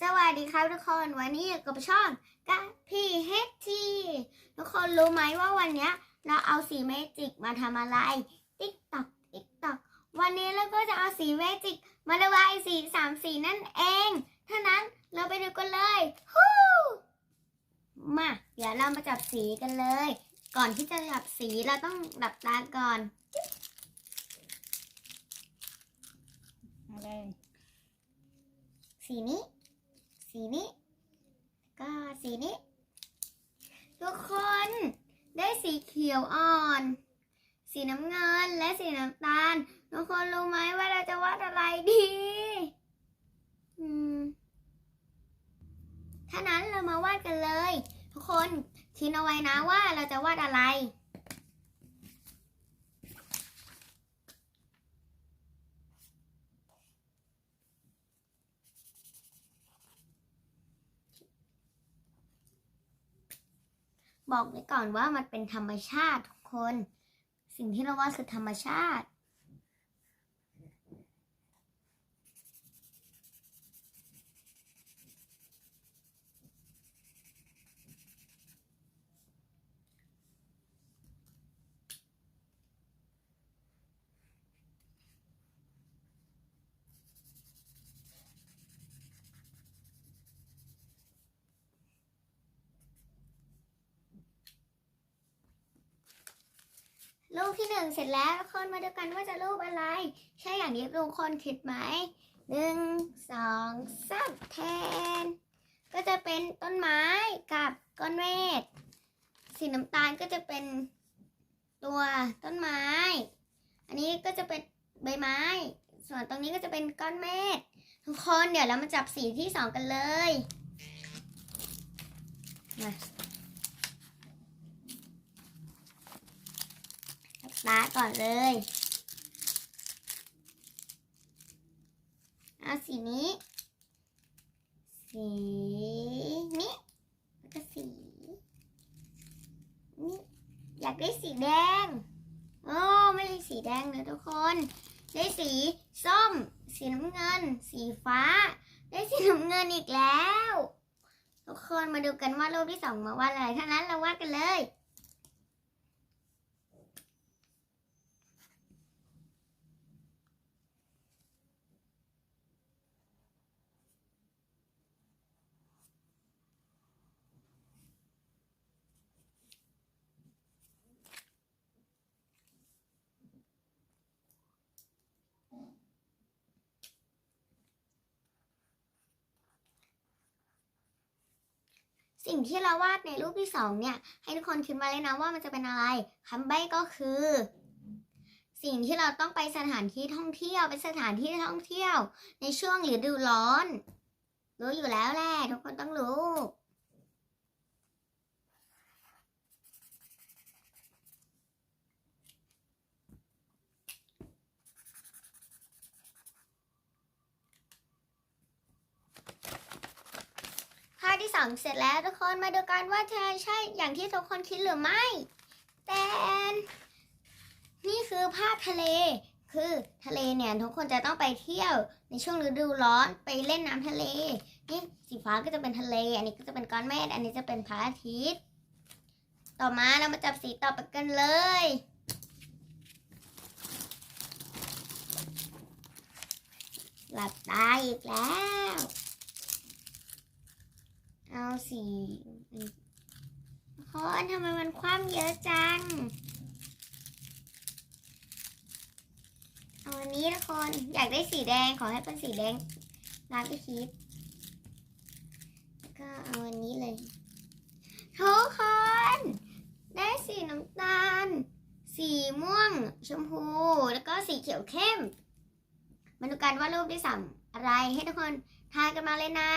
สวัสดีครับทุกคนวันนี้อยู่กับช่องกับพี่เฮทีทุกคนรู้ไหมว่าวันเนี้ยเราเอาสีเมจิกมาทำอะไร ติ๊กตอกติ๊กตอกวันนี้เราก็จะเอาสีเมจิกมาระบายสีสามสีนั่นเองถ้านั้นเราไปดูกันเลยฮู้มาเดี๋ยวเรามาจับสีกันเลย ก่อนที่จะจับสีเราต้องหลับตาก่อนอะไรสีนี้ สีนี้ ก็สีนี้ ทุกคนได้สีเขียวอ่อน สีน้ำเงินและสีน้ำตาล ทุกคนรู้ไหมว่าเราจะวาดอะไรดี อืม ถ้านั้นเรามาวาดกันเลย ทุกคนคิดเอาไว้นะว่าเราจะวาดอะไร บอกไว้ก่อนว่ามันเป็นธรรมชาติทุกคน สิ่งที่เราว่าคือธรรมชาติ รูปที่หนึ่งเสร็จแล้วทุกคนมาดูกันว่าจะรูปอะไร ใช่อย่างที่ทุกคนคิดไหมหนึ่งสองสามแทน ก็จะเป็นต้นไม้กับก้อนเมฆสีน้ำตาลก็จะเป็นตัวต้นไม้ อันนี้ก็จะเป็นใบไม้ ส่วนตรงนี้ก็จะเป็นก้อนเมฆทุกคนเดี๋ยวเรามาจับสีที่สองกันเลยมา ตาก่อนเลยเอาสีนี้ สีนี้แล้วก็สีนี่อยากได้สีแดงโอ้ไม่ได้สีแดงเลยทุกคน ได้สีส้ม สีน้ำเงิน สีฟ้า ได้สีน้ำเงินอีกแล้ว ทุกคนมาดูกันว่ารูปที่สองมาวาดอะไรถ้านั้นเราวาดกันเลย สิ่งที่เราวาดในรูปที่สองเนี่ย ให้ทุกคนคิดมาเลยนะว่ามันจะเป็นอะไรคำใบ้ก็คือ สิ่งที่เราต้องไปสถานที่ท่องเที่ยวเป็นสถานที่ท่องเที่ยว ในช่วงฤดูร้อน รู้อยู่แล้วแหละทุกคนต้องรู้ องเสร็จแล้วทุกคนมาดูกันว่าจะใช่อย่างที่ทุกคนคิดหรือไม่ แต่นี่คือภาพทะเล คือทะเลเนี่ยทุกคนจะต้องไปเที่ยวในช่วงฤดูร้อนไปเล่นน้ำทะเลนี่สีฟ้าก็จะเป็นทะเล อันนี้ก็จะเป็นก้อนเมฆอันนี้จะเป็นพระอาทิตย์ต่อมาเรามาจับสีต่อไปกันเลยหลับตาอีกแล้ว เอา สีคนทำไมมันคว่ำเยอะจัง เอาอันนี้ทุกคน อยากได้สีแดง ขอให้เป็นสีแดงตามที่คิดแล้วก็เอาอันนี้เลย ทุกคน ได้สีน้ำตาล สีม่วง ชมพู แล้วก็สีเขียวเข้ม มาดูกันว่ารูปที่สามอะไรให้ทุกคนทายกันมาเลยนะ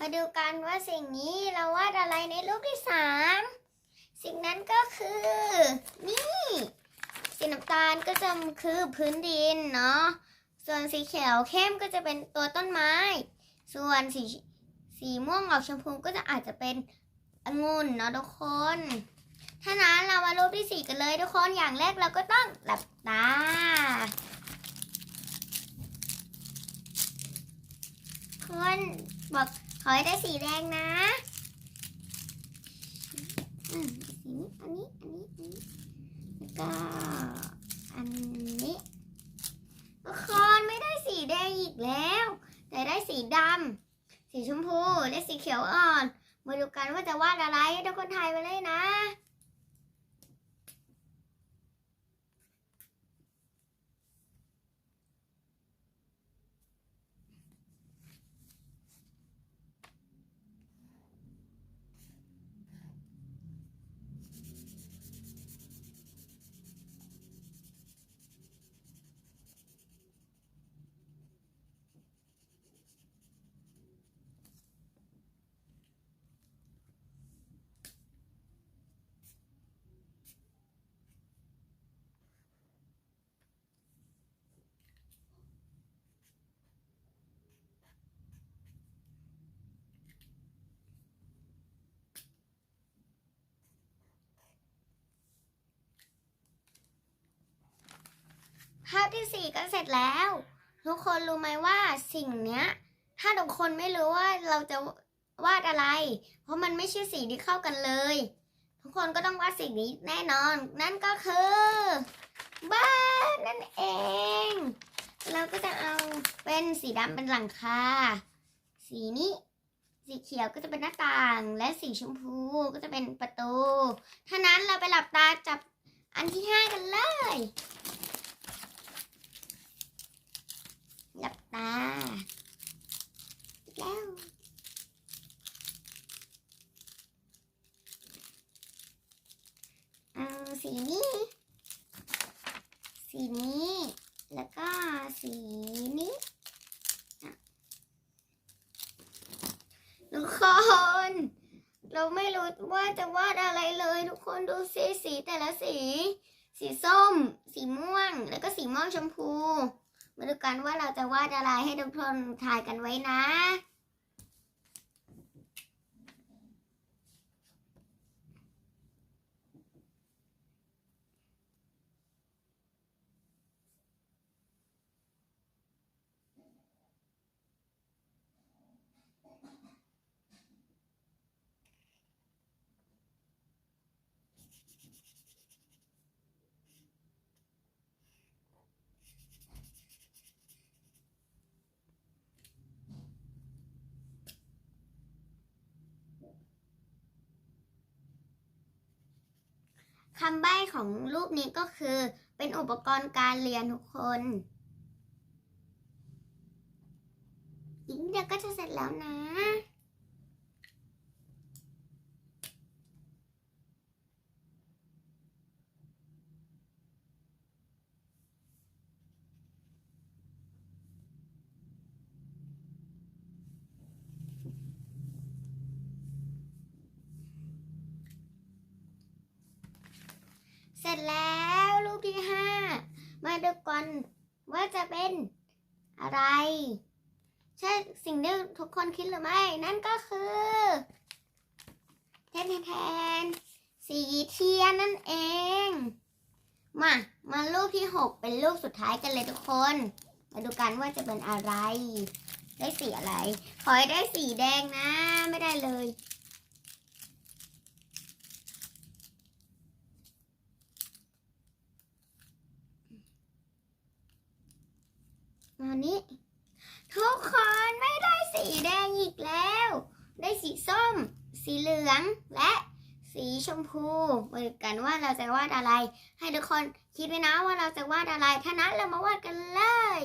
มาดูกันว่าสิ่งนี้เราวาดอะไรในรูปที่สามสิ่งนั้นก็คือ นี่สีน้ำตาลก็จะคือพื้นดินเนาะส่วนสีเขียวเข้มก็จะเป็นตัวต้นไม้ ส่วนสีสีม่วงออกชมพูก็จะอาจจะเป็นองุ่นเนาะทุกคนถ้านั้นเรามารูปที่สี่กันเลยทุกคนอย่างแรกเราก็ต้องหลับตาคนบอก อให้ได้สีแดงนะอืมสีนี้ อันนี้ อันนี้ อันนี้ แล้วก็อันนี้ทุกคนไม่ได้สีแดงอีกแล้ว แต่ได้สีดำ สีชมพู และสีเขียวอ่อน มาดูกันว่าจะวาดอะไรให้ทุกคนทายไปเลยนะ ที่สี่ก็เสร็จแล้ว ทุกคนรู้ไหมว่าสิ่งเนี้ย ถ้าทุกคนไม่รู้ว่าเราจะวาดอะไร เพราะมันไม่ใช่สีที่เข้ากันเลย ทุกคนก็ต้องวาดสิ่งนี้แน่นอน นั่นก็คือบ้านนั่นเอง เราก็จะเอาเป็นสีดำเป็นหลังคา สีนี้สีเขียวก็จะเป็นหน้าต่าง และสีชมพูก็จะเป็นประตูท่านั้นเราไปหลับตาจับอันที่ห้ากันเลย หลับตาอีกแล้วเอาสีนี้ สีนี้ แล้วก็สีนี้ทุกคน เราไม่รู้ว่าจะวาดอะไรเลย ทุกคนดูสีสีแต่ละสี สีส้ม สีม่วง แล้วก็สีม่วงชมพู มาดูกันว่าเราจะวาดอะไรให้ทุกคนถ่ายกันไว้นะ คำใบ้ของรูปนี้ก็คือ เป็นอุปกรณ์การเรียนทุกคนอีกนิดเดียวก็จะเสร็จแล้วนะ จแล้วรูปที่ห้ามาดูกันว่าจะเป็นอะไร ใช่สิ่งที่ทุกคนคิดหรือไม่ นั่นก็คือแทนแทนสีเทียนนั่นเอง มา มารูปที่หกเป็นรูปสุดท้ายกันเลยทุกคน มาดูกันว่าจะเป็นอะไร ได้สีอะไร ขอให้ได้สีแดงนะ ไม่ได้เลย มานี้ ทุกคนไม่ได้สีแดงอีกแล้ว ได้สีส้ม สีเหลืองและสีชมพูมาดูกันว่าเราจะวาดอะไร ให้ทุกคนคิดไว้นะว่าเราจะวาดอะไรถ้านั้นเรามาวาดกันเลย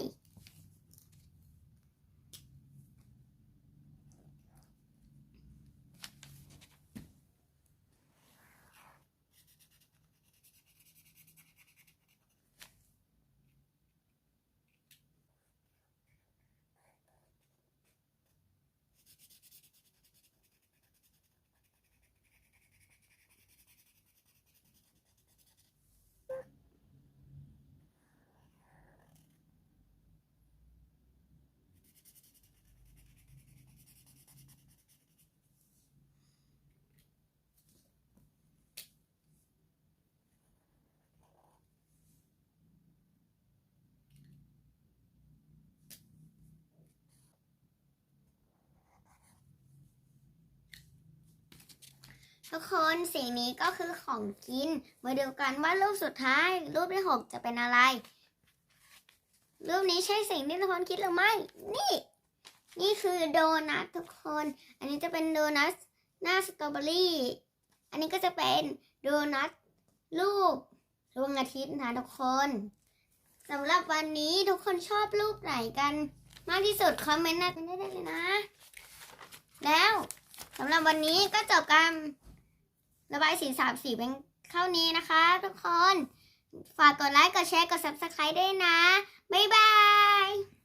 ทุกคนสิ่งนี้ก็คือของกิน มาดูกันว่ารูปสุดท้าย รูปที่หกจะเป็นอะไร รูปนี้ใช่สิ่งที่ทุกคนคิดหรือไม่ นี่ นี่คือโดนัททุกคน อันนี้จะเป็นโดนัทหน้าสตรอเบอรี่ อันนี้ก็จะเป็นโดนัทรูปดวงอาทิตย์นะทุกคนสำหรับวันนี้ทุกคนชอบรูปไหนกัน มากที่สุดคอมเมนต์กันได้เลยนะ แล้วสำหรับวันนี้ก็จบการ ระบายสีสามสีเป็นเท่านี้นะคะ ทุกคน ฝากกดไลค์ กดแชร์ กด subscribe ด้วยนะ บ๊ายบาย